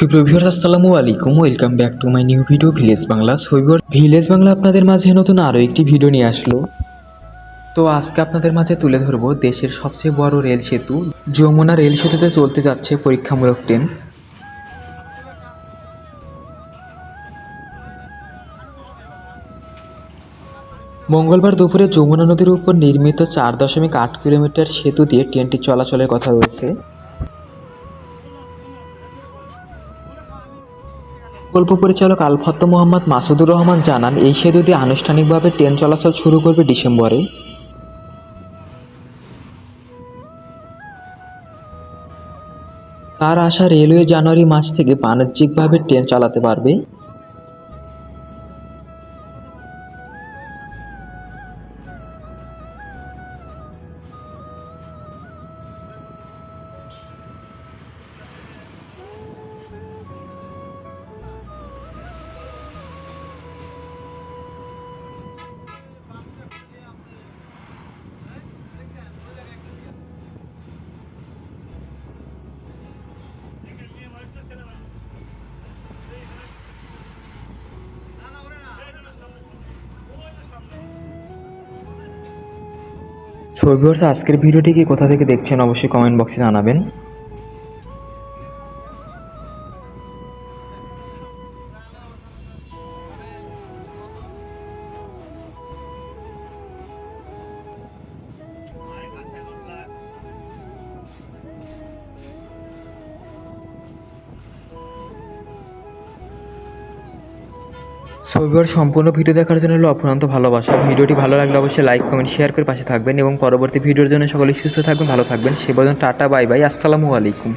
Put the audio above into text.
সুপ্রিয় ভিউয়ার্স আসসালামু আলাইকুম। Welcome back to my new video village Bangla so viewer village Bangla আপনাদের মাঝে নতুন আরও একটি ভিডিও নিয়ে আসলো। তো আজকে আপনাদের মাঝে তুলে ধরবো দেশের সবচেয়ে বড় রেল সেতু। যমুনা রেল সেতুতে চলতে যাচ্ছে পরীক্ষামূলক ট্রেন। মঙ্গলবার দুপুরে যমুনা নদীর উপর নির্মিত চার দশমিক আট কিলোমিটার সেতু দিয়ে ট্রেনটি চলাচলের কথা রয়েছে। প্রকল্প পরিচালক আলফাত্ত মোহাম্মদ মাসুদুর রহমান জানান, এই সেতু দিয়ে আনুষ্ঠানিকভাবে ট্রেন চলাচল শুরু করবে ডিসেম্বরে। তার আশা রেলওয়ে জানুয়ারি মাস থেকে বাণিজ্যিকভাবে ট্রেন চালাতে পারবে। সো ভিউয়ার্স আজকের ভিডিওটি কি? কোথা থেকে দেখছেন? অবশ্যই কমেন্ট বক্সে জানাবেন। ছবিবার সম্পূর্ণ ভিডিও দেখার জন্য হলো অপরান্ত ভালোবাসা। ভিডিওটি ভালো লাগলে অবশ্যই লাইক কমেন্ট শেয়ার করে পাশে থাকবেন এবং পরবর্তী ভিডিওর জন্য সকলে সুস্থ থাকবেন, ভালো থাকবেন। সে পর্যন্ত টাটা বাই বাই আসসালামু আলাইকুম।